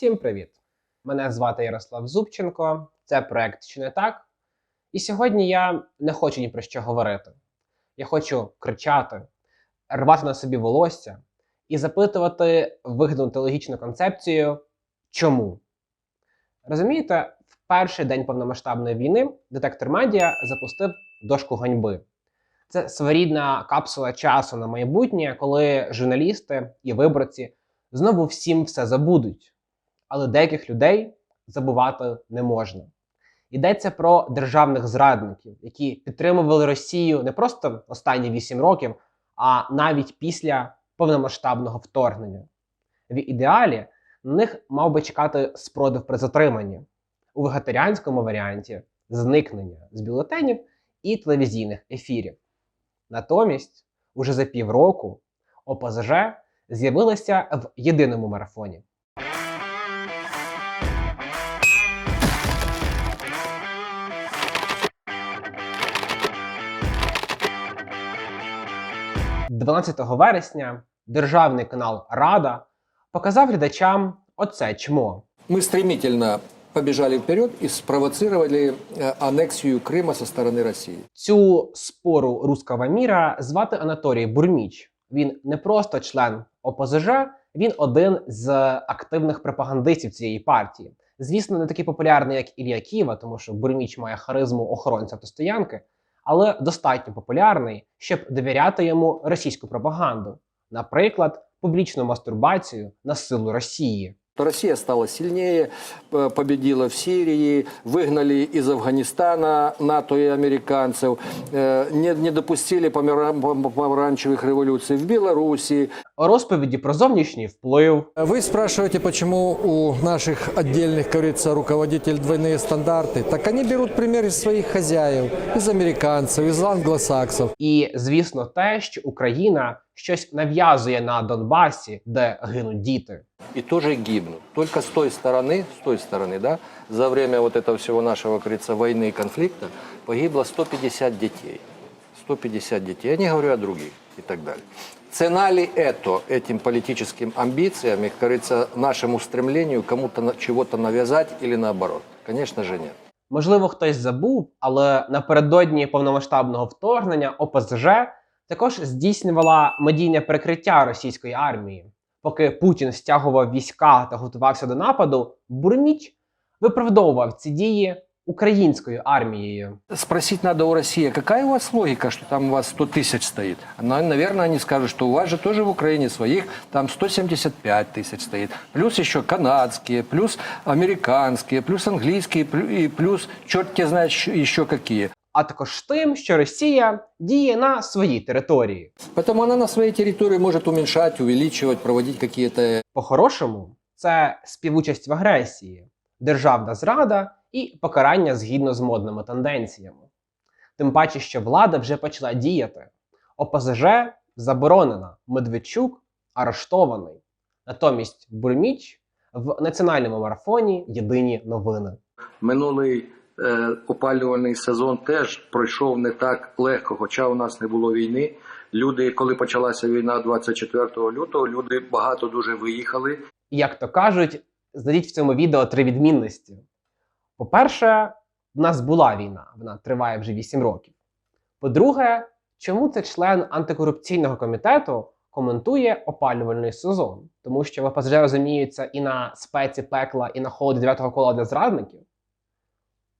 Всім привіт! Мене звати Ярослав Зубченко, це проект Чи не так? І сьогодні я не хочу ні про що говорити. Я хочу кричати, рвати на собі волосся і запитувати вигідну теологічну концепцію чому. Розумієте, в перший день повномасштабної війни детектор медіа запустив дошку ганьби. Це своєрідна капсула часу на майбутнє, коли журналісти і виборці знову всім все забудуть. Але деяких людей забувати не можна. Йдеться про державних зрадників, які підтримували Росію не просто останні 8 років, а навіть після повномасштабного вторгнення. В ідеалі на них мав би чекати спротив при затриманні у вегетаріанському варіанті зникнення з бюлетенів і телевізійних ефірів. Натомість, уже за півроку ОПЗЖ з'явилася в єдиному марафоні. – 12 вересня державний канал Рада показав глядачам оце чмо. Мы стремительно побежали вперед и спровоцировали э, аннексию Крыма со стороны России. Цю спору руского міра звати Анатолій Бурміч. Він не просто член ОПЗЖ, він один з активних пропагандистів цієї партії. Звісно, не такий популярний, як Ілля Ківа, тому що Бурміч має харизму охоронця автостоянки, але достатньо популярний, щоб довіряти йому російську пропаганду, наприклад, публічну мастурбацію на силу Росії. То Россия стала сильнее, э, победила в Сирии, выгнали из Афганистана НАТО и американцев, э, не, не допустили помера- пом- помаранчевых революций в Белоруссии. Розповіді про зовнішній вплив, Вы спрашиваете, почему у наших отдельных, как говорится, руководителей двойные стандарты? Так они берут пример из своих хозяев, из американцев, из англосаксов. і, звісно, те, що Україна щось нав'язує на Донбасі, де гинуть діти. И тоже гибнут. Только с той стороны, с той стороны, да, за время вот этого всего нашего, как говорится, войны и конфликта погибло 150 детей. 150 детей. Я не говорю о других и так далее. Цена ли это этим политическим амбициям и, как говорится, нашему стремлению кому-то на- чего-то навязать или наоборот? Конечно же нет. Можливо, хтось забув, але напередодні повномасштабного вторгнення ОПЗЖ також здійснювала медійне прикриття російської армії. Поки Путін стягував війська та готувався до нападу, Бурміч виправдовував ці дії українською армією. Спросить надо у России, а какая у вас логика, что там у вас 100 тысяч стоит? Ну, наверное, они скажут, что у вас же тоже в Украине своих там 175 тысяч стоит. Плюс еще канадские, плюс американские, плюс английские, плю- и плюс черт те знает щ- еще какие. А також тим, що Росія діє на своїй території. Поэтому она на своей территории может уменьшать, увеличивать, проводить какие-то По-хорошому, це співучасть в агресії, державна зрада і покарання згідно з модними тенденціями. Тим паче, що влада вже почала діяти. ОПЗЖ заборонена, Медведчук арештований. Натомість Бурміч в національному марафоні Єдині новини. Минулий опалювальний сезон теж пройшов не так легко, хоча у нас не було війни. Люди, коли почалася війна 24 лютого, люди багато дуже виїхали. Як то кажуть, знайдіть в цьому відео три відмінності. По-перше, в нас була війна, вона триває вже 8 років. По-друге, чому це член антикорупційного комітету коментує опалювальний сезон? Тому що ВПЗЖ розуміються і на спеці пекла, і на холоді 9-го кола для зрадників.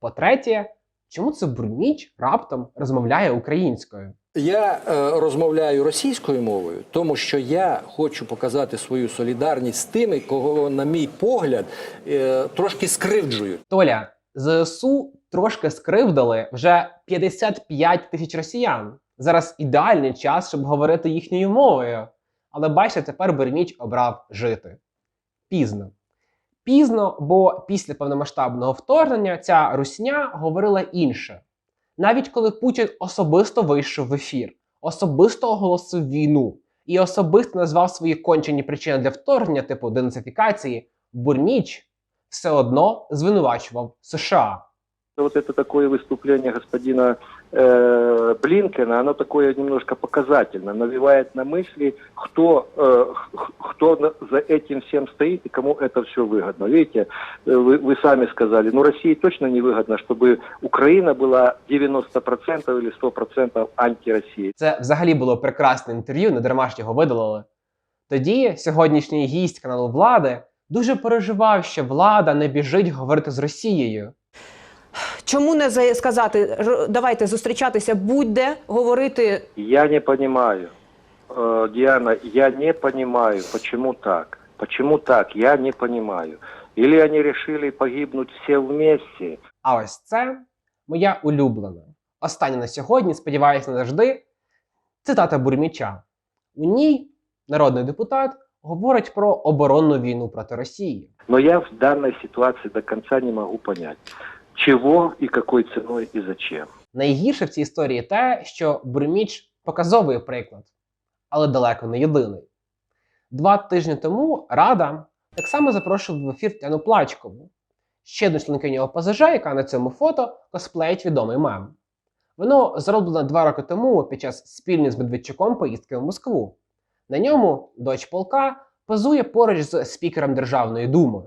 По-третє, чому це Бурміч раптом розмовляє українською? Я е, розмовляю російською мовою, тому що я хочу показати свою солідарність з тими, кого, на мій погляд, е, трошки скривджують. Толя, ЗСУ трошки скривдили вже 55 тисяч росіян. Зараз ідеальний час, щоб говорити їхньою мовою. Але бачите, тепер Берміч обрав жити. Пізно. Пізно, бо після повномасштабного вторгнення ця русня говорила інше. Навіть коли Путін особисто вийшов в ефір, особисто оголосив війну і особисто назвав свої кончені причини для вторгнення, типу денацифікації, Бурміч все одно звинувачував США. Вот это такое выступление господина э, Блинкена, оно такое немножко показательно, навевает на мысли, кто, э, х- кто на- за этим всем стоит и кому это все выгодно. Видите, э, вы, вы сами сказали, ну России точно не выгодно, чтобы Украина была 90% или 100% антироссией. Це взагалі було прекрасне інтерв'ю, не дарма ж його видалили. Тоді сьогоднішній гість каналу влади дуже переживав, що влада не біжить говорити з Росією. Чому не за- сказати, «Р- давайте зустрічатися будь-де, говорити Я не понимаю, э, Диана, я не понимаю, почему так. Почему так, я не понимаю. Или они решили погибнуть все вместе, А ось це моя улюблена. Остання на сьогодні, сподіваюся, назавжди. Цитата Бурміча. У ній народний депутат говорить про оборонну війну проти Росії. Но я в данной ситуации до конца не могу понять, чего и какой ценой и зачем. Найгірше в цій історії те, що Бурміч показовий приклад, але далеко не єдиний. Два тижні тому Рада так само запрошувала в ефір Тяну Плачкову, ще одну членкиню ОПЗЖ, яка на цьому фото косплеїть відомий мем. Воно зроблено два роки тому під час спільної з Медведчуком поїздки в Москву. На ньому дочь полка позує поруч з спікером Державної думи.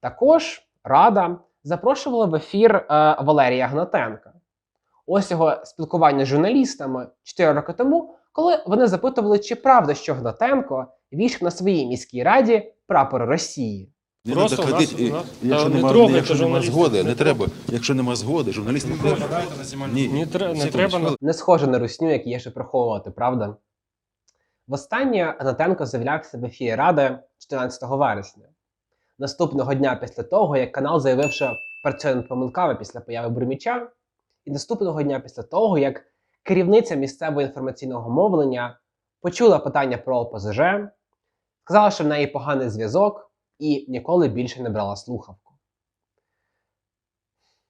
Також Рада запрошувала в ефір е, Валерія Гнатенка. Ось його спілкування з журналістами 4 роки тому, коли вони запитували, чи правда, що Гнатенко вішк на своїй міській раді прапор Росії. Просто у нас- і- у нас- якщо Та не трогайте якщо нема згоди, не треба. Якщо нема згоди, журналісти не треба. Ні, Не не треба на- Не схоже на русню, як є що приховувати, правда? Востаннє Гнатенко з'являвся в ефірі Ради 14 вересня. Наступного дня після того, як канал заявив, що працює над помилками після появи Бурміча, і наступного дня після того, як керівниця місцевого інформаційного мовлення почула питання про ОПЗЖ, сказала, що в неї поганий зв'язок і ніколи більше не брала слухавку.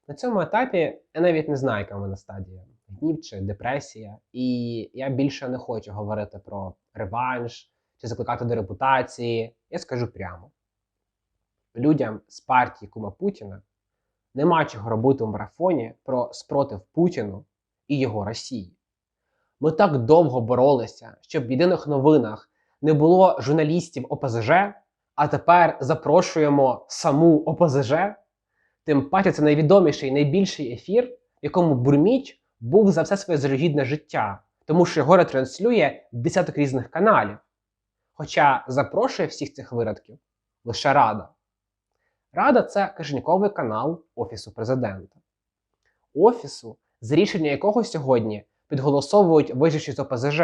На цьому етапі я навіть не знаю, яка в мене стадія гнів чи депресія, і я більше не хочу говорити про реванш чи закликати до репутації. Я скажу прямо: людям з партії Кума Путіна нема чого робити в марафоні про спротив Путіну і його Росії. Ми так довго боролися, щоб в єдиних новинах не було журналістів ОПЗЖ, а тепер запрошуємо саму ОПЗЖ. Тим паче це найвідоміший, найбільший ефір, в якому Бурміч був за все своє зарогідне життя, тому що його ретранслює десяток різних каналів. Хоча запрошує всіх цих виродків лише Рада. Рада це кишеньковий канал Офісу президента. Офісу, з рішення якого сьогодні підголосовують виживші з ОПЗЖ.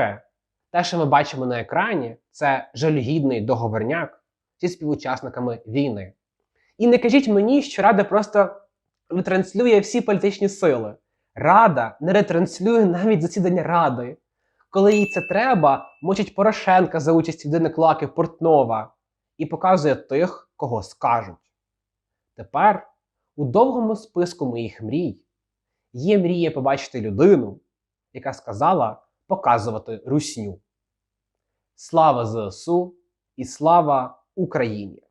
Те, що ми бачимо на екрані, це жалюгідний договорняк зі співучасниками війни. І не кажіть мені, що Рада просто ретранслює всі політичні сили. Рада не ретранслює навіть засідання Ради. Коли їй це треба, мочить Порошенка за участі людини Клаки Портнова і показує тих, кого скажуть. Тепер у довгому списку моїх мрій є мрія побачити людину, яка сказала показувати русню. Слава ЗСУ і слава Україні!